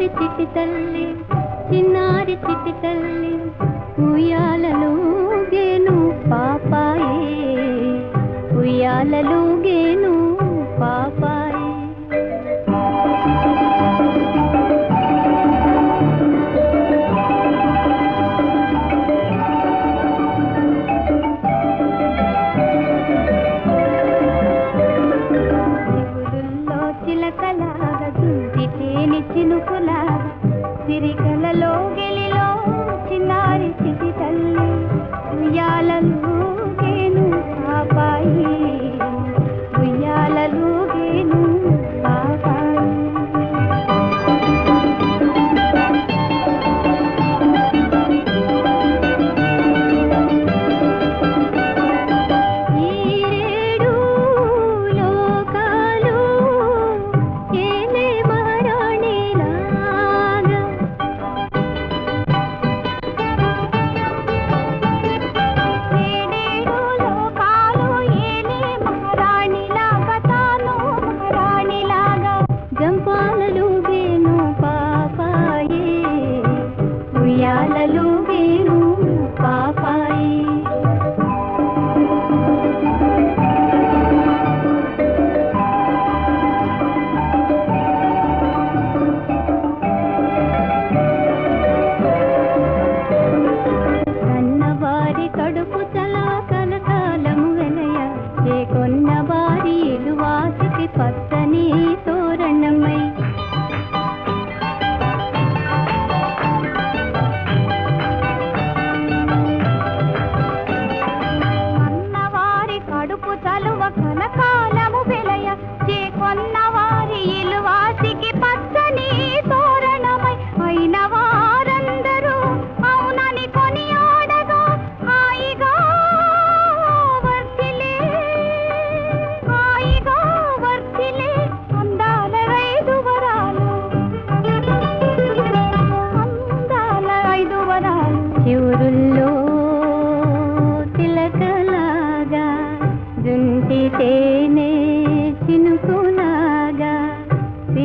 చిన్నారి చిట్టి తల్లి చిన్నారి చిట్టి తల్లి ఉయ్యాలలోగేను పాపాయే. ఉయ్యాలలోగేను పాపాయే. చిలకలాగా చుంటి తేనె చినుకులాగా సిరికలలో గెలిలో చిన్నారి చిటి తల్లి కొన్నవారి ఇలువాసికి పచ్చని తోరణమై అయిన వారందరూ అవునని హాయిగా వర్తిలే హాయిగా వర్తిలే అందాల ఐదు వరాలు. అందాల ఐదు వరాలు. చివురుల్లో తిలకలాగా జుంటితే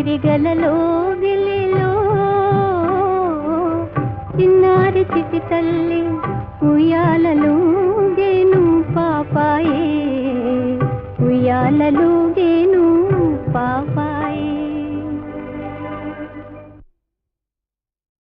సిరిగలలో గిలిలో చిన్నారి చిటి తల్లి ఉయ్యాలలో గేను పాపాయే. ఉయ్యాలలో గేను పాపా